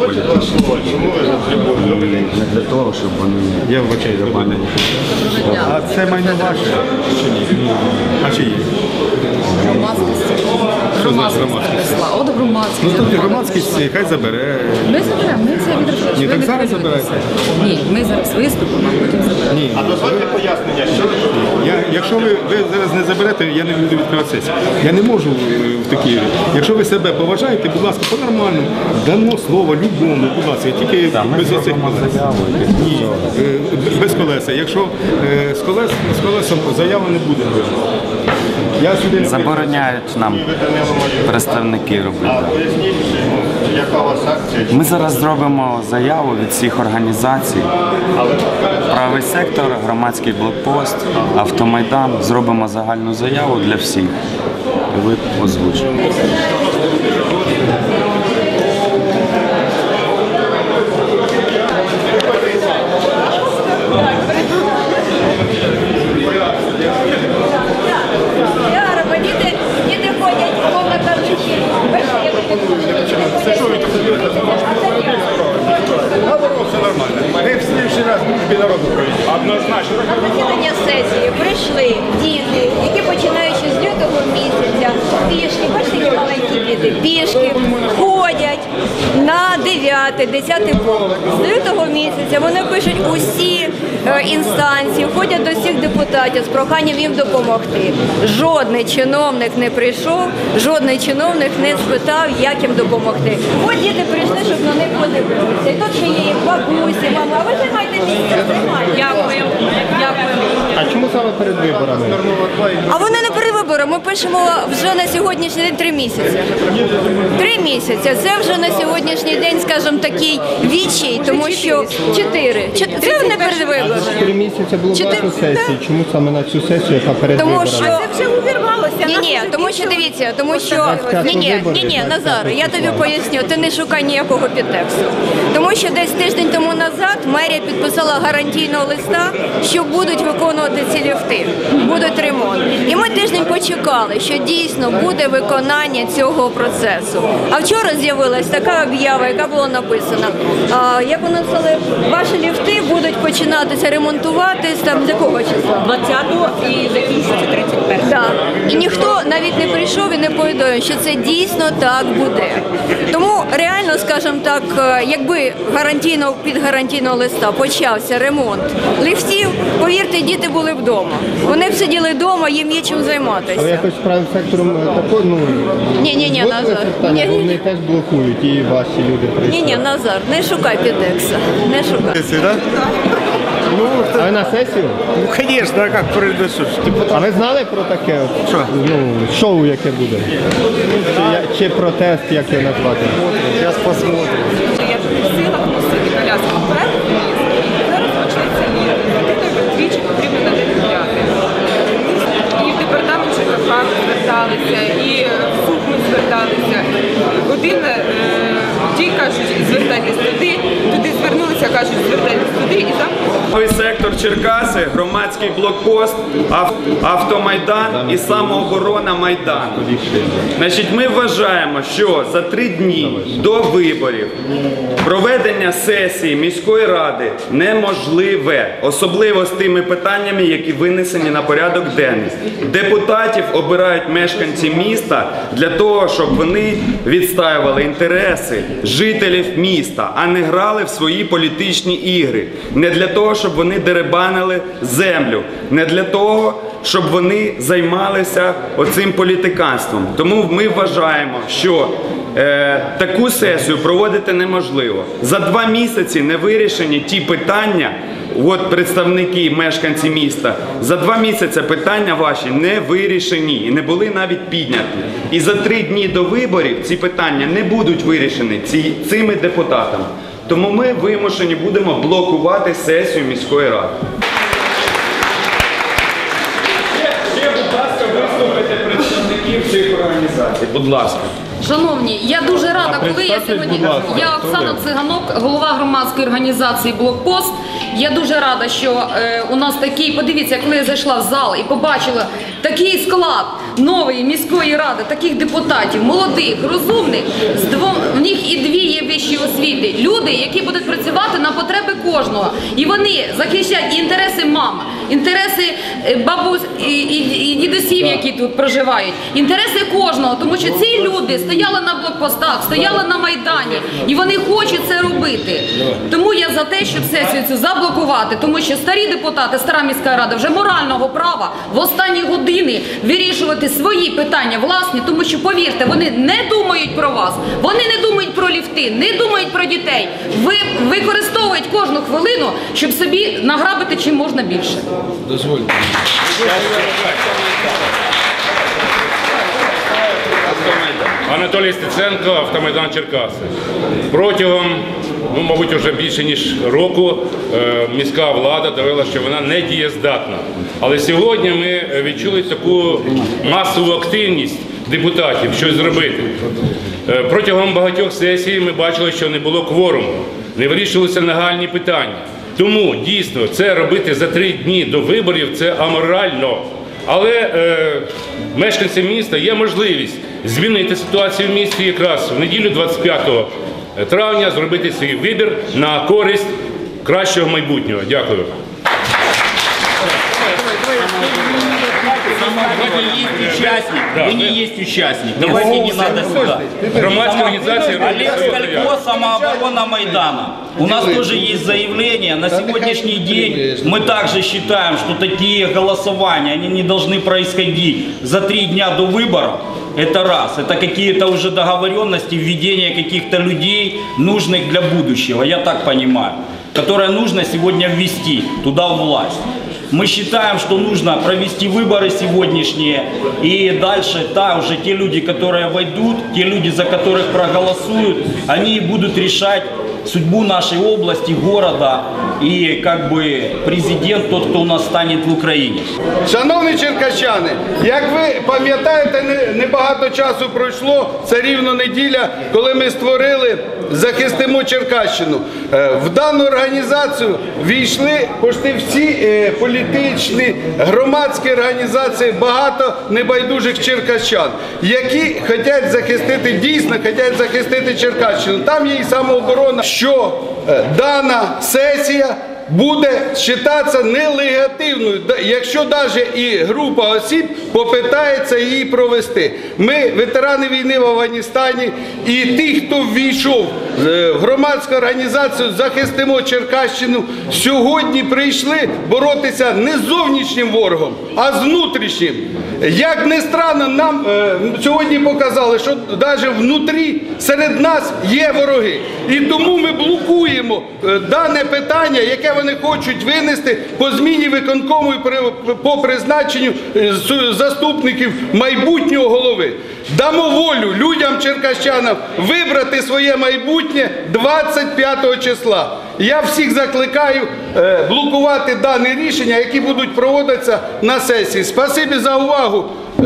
політичні. Не для того, щоб вони Я вибачаю за пане. А це майно ваше чи ні? А чи є? Громадськості. Громадськість прийшла. От громадськість. Ну тут громадськість хай забере. Ми заберемо, ми це відрахуємо. Ні, так зараз забирайте. Ні, ми зараз виступимо, а потім заберемо. Ні. А дозвольте пояснення, що Я, якщо ви, ви зараз не заберете, я не буду відкривати сесію. Я не можу е, в такі. Якщо ви себе поважаєте, будь ласка, по-нормальному, дамо слово любому, будь ласка, тільки без оцих колес. Ні, е, без колеса. Якщо е, з, колес, з колесом заяви не буде. Забороняють нам представники робити. Ми зараз зробимо заяву від всіх організацій. Правий сектор, громадський блокпост, автомайдан. Зробимо загальну заяву для всіх. Ви озвучите. Яра, бо діти, діти ходять, мовно кажучи, перше, як діти Наоборот, все нормально. Ми в слідчий раз дружбі народу проведемо. Однозначно. засідання сесії прийшли діти, які починаючи з лютого місяця, пішки, бачите, які маленькі діти, пішки ходять на 9, 10 поверх. З лютого місяця вони пишуть усі е, інстанції, ходять до всіх депутатів з проханням їм допомогти. Жодний чиновник не прийшов, жодний чиновник не спитав, як їм допомогти. От діти прийшли, щоб на них подивитися. І тут ще є їх бабусі, мама, а ви займайте місце, займайте. Дякую. Дякую. А чому саме перед виборами? А вони не перед виборами. Ми пишемо вже на сьогоднішній день три місяці. Три місяці. Це вже на сьогоднішній день, скажімо, такий вічий, тому що чотири. Чот- Це не перед виборами. Три місяці було Чотири- багато сесій. Чому саме на цю сесію, яка перед Тому виборами? що Це вже увірвалося. Ні, ні, тому що дивіться, тому що ні, ні, ні, ні, Назар, я тобі поясню, ти не шукай ніякого підтексту. Тому що десь тиждень тому назад мерія підписала гарантійного листа, що будуть виконувати ці ліфти, будуть ремонт. І ми тиждень почекали, що дійсно буде виконання цього процесу. А вчора з'явилась така об'ява, яка була написана. Як вони написали, ваші ліфти будуть починатися ремонтуватись там з якого числа? 20-го і закінчиться 31 Да. І ніхто навіть не прийшов і не повідомив, що це дійсно так буде. Тому реально, скажімо так, е, якби гарантійно під гарантійного листа почався ремонт ліфтів, повірте, діти були вдома. Вони б сиділи вдома, їм є чим займатися. якось правим сектором е, тако, ну, Ні-ні-ні, зводили Назар. це питання, бо Ні-ні-ні. вони теж блокують, і ваші люди прийшли. Ні, ні, Назар, не шукай підекса. Не шукай. А ви на сесію? Ну, звісно, а як передбачиш? А ви знали про таке от, Що? ну, шоу, яке буде? Чи, я- чи протест, як його назвати? Зараз посмотрим. Громадський блокпост, автомайдан і самооборона Майдану. Значить, ми вважаємо, що за три дні до виборів проведення сесії міської ради неможливе, особливо з тими питаннями, які винесені на порядок денний. Депутатів обирають мешканці міста для того, щоб вони відстаювали інтереси жителів міста, а не грали в свої політичні ігри. Не для того, щоб вони деребанили землю, не для того, щоб вони займалися оцим політиканством. Тому ми вважаємо, що е, таку сесію проводити неможливо. За два місяці не вирішені ті питання. От представники, мешканці міста, за два місяці питання ваші не вирішені і не були навіть підняті. І за три дні до виборів ці питання не будуть вирішені ці, цими депутатами. Тому ми вимушені будемо блокувати сесію міської ради. Ще, ще, будь ласка, виступите організацій. Будь ласка. Шановні, я дуже рада, коли я сьогодні. Я Оксана Циганок, голова громадської організації Блокпост. я дуже рада, що е, у нас такий, подивіться, коли я зайшла в зал і побачила такий склад нової міської ради, таких депутатів, молодих, розумних, з двом, в них і дві є вищі освіти. Люди, які будуть працювати на потреби кожного. І вони захищають інтереси мами, інтереси е, бабусь і, і, і дідусів, які тут проживають, інтереси кожного, тому що ці люди стояли на блокпостах, стояли на майдані, і вони хочуть це робити. Тому я за те, щоб сесію цю заблокувати, тому що старі депутати, стара міська рада вже морального права в останні години вирішувати свої питання власні, тому що повірте, вони не думають про вас, вони не думають про ліфти, не думають про дітей. Ви використовують кожну хвилину, щоб собі награбити чим можна більше. Дозвольте. Анатолій Стеценко, автомайдан Черкаси. Протягом, ну, мабуть, вже більше ніж року е, міська влада довела, що вона не дієздатна. Але сьогодні ми відчули таку масову активність депутатів щось зробити. Е, Протягом багатьох сесій ми бачили, що не було кворуму, не вирішувалися нагальні питання. Тому дійсно це робити за три дні до виборів це аморально. Але е, мешканцям міста є можливість змінити ситуацію в місті якраз в неділю 25 травня зробити свій вибір на користь кращого майбутнього. Дякую. Вы не есть участник. Да, Вы не да. есть участник. Давайте не надо сюда. Громадська організація Олег Скалько, самооборона Майдана. У нас тоже есть заявление. На сегодняшний день мы также считаем, что такие голосования, они не должны происходить за три дня до выборов. Это раз. Это какие-то уже договоренности, введение каких-то людей, нужных для будущего, я так понимаю, которые нужно сегодня ввести туда в власть. Мы считаем, что нужно провести выборы сегодняшние, и дальше та, уже те люди, которые войдут, те люди, за которых проголосуют, они будут решать судьбу нашей области, города и как бы президент, тот, кто у нас станет в Украине. Шановні черкащани, як ви пам'ятаєте, не- небагато часу пройшло, це рівно неділя, коли ми створили захистимо Черкащину. Е, В дану організацію війшли почти всі е, політичні громадські організації, багато небайдужих черкащан, які хочуть захистити дійсно, хочуть захистити Черкащину. Там є і самооборона, що е, дана сесія буде вважатися нелегативною, якщо навіть і група осіб попитається її провести. Ми, ветерани війни в Афганістані, і ті, хто ввійшов е, в громадську організацію Захистимо Черкащину, сьогодні прийшли боротися не з зовнішнім ворогом, а з внутрішнім. Як не странно, нам е, сьогодні показали, що навіть внутрі серед нас є вороги. І тому ми блокуємо е, дане питання, яке вони хочуть винести по зміні виконкому і по призначенню е, заступників майбутнього голови. Дамо волю людям черкащанам вибрати своє майбутнє 25 числа. Я всіх закликаю е, блокувати дані рішення, які будуть проводитися на сесії. Спасибі за увагу.